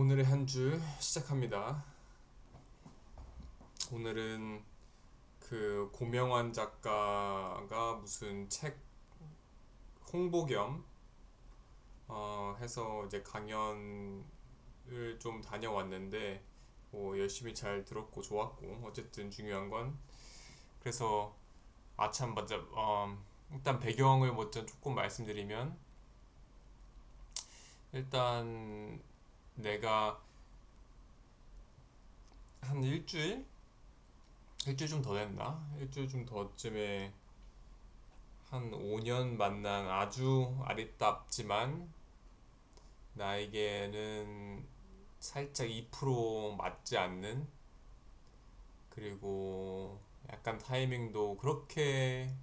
오늘의 한 주 시작합니다. 오늘은 그 고명환 작가가 무슨 책 홍보 겸 어, 해서 이제 강연을 좀 다녀왔는데 뭐 열심히 잘 들었고 좋았고 어쨌든 중요한 건 그래서 아참 맞아 어, 일단 배경을 먼저 조금 말씀드리면 일단 내가 한 일주일? 일주일 좀더 됐나? 일주일 좀 더쯤에 한 5년 만난 아주 아리따지만 나에게는 살짝 2% 맞지 않는 그리고 약간 타이밍도 그렇게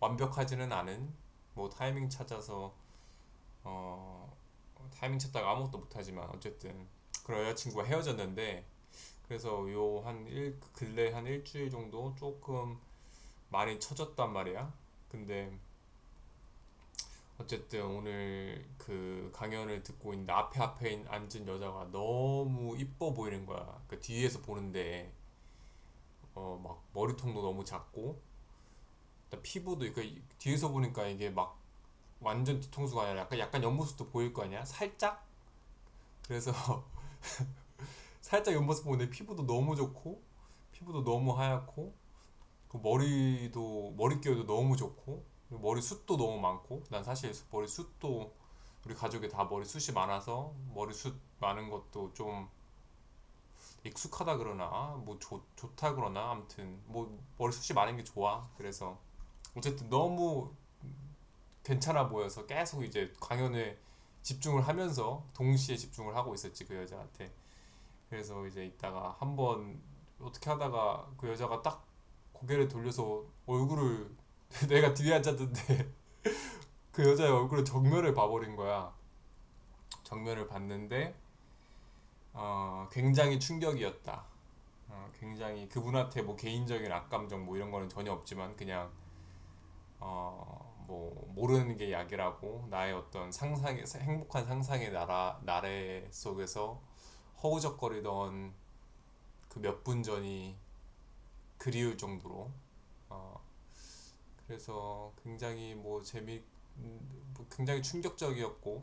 완벽하지는 않은 뭐 타이밍 찾아서 어 타이밍 찾다가 아무것도 못하지만 어쨌든 그런 여자친구가 헤어졌는데 그래서 요 한 일 근래 한 일주일 정도 조금 많이 처졌단 말이야. 근데 어쨌든 오늘 그 강연을 듣고 있는데 앞에 앞에 있- 앉은 여자가 너무 이뻐 보이는 거야. 그 뒤에서 보는데 어 막 머리통도 너무 작고 피부도 그 뒤에서 보니까 이게 막 완전 뒤통수가 아니라 약간 약간 옆모습도 보일 거 아니야? 살짝? 그래서 살짝 옆모습 보는데 피부도 너무 좋고 피부도 너무 하얗고 그 머리도 머릿결도 너무 좋고 머리 숱도 너무 많고 난 사실 머리 숱도 우리 가족이 다 머리 숱이 많아서 머리 숱 많은 것도 좀 익숙하다 그러나 뭐 좋, 좋다 그러나 아무튼 뭐 머리 숱이 많은 게 좋아 그래서 어쨌든 너무 괜찮아 보여서 계속 이제 강연에 집중을 하면서 동시에 집중을 하고 있었지 그 여자한테. 그래서 이제 이따가 한번 어떻게 하다가 그 여자가 딱 고개를 돌려서 얼굴을 내가 뒤에 앉았는데 그 여자의 얼굴을 정면을 봐버린 거야. 정면을 봤는데 어, 굉장히 충격이었다. 어, 굉장히 그분한테 뭐 개인적인 악감정 뭐 이런 거는 전혀 없지만 그냥 어, 뭐 모르는 게 약이라고 나의 어떤 상상의 행복한 상상의 나라 나래 속에서 허우적거리던 그 몇 분 전이 그리울 정도로 어, 그래서 굉장히 뭐 재미 음, 뭐 굉장히 충격적이었고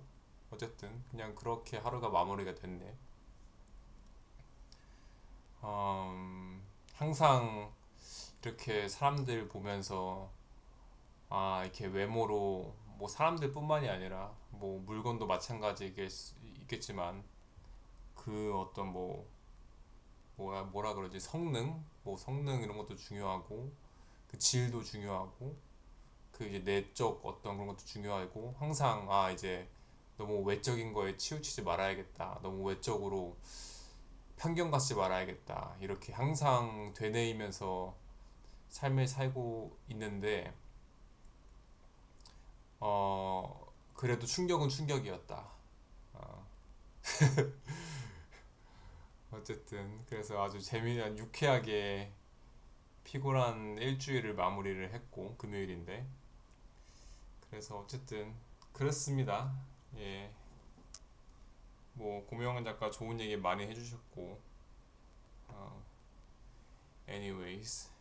어쨌든 그냥 그렇게 하루가 마무리가 됐네. 음, 항상 이렇게 사람들 보면서 아, 이렇게 외모로 뭐 사람들뿐만이 아니라 뭐 물건도 마찬가지겠지만 그 어떤 뭐 뭐야 뭐라 그러지? 성능? 뭐 성능 이런 것도 중요하고 그 질도 중요하고 그 이제 내적 어떤 그런 것도 중요하고 항상 아 이제 너무 외적인 거에 치우치지 말아야겠다. 너무 외적으로 편견 갖지 말아야겠다. 이렇게 항상 되뇌이면서 삶을 살고 있는데 어, 그래도 충격은 충격이었다. 어. 어쨌든, 그래서 아주 재미난, 유쾌하게 피곤한 일주일을 마무리를 했고, 금요일인데. 그래서 어쨌든, 그렇습니다. 예. 뭐, 고명환 작가 좋은 얘기 많이 해주셨고, 어, anyways.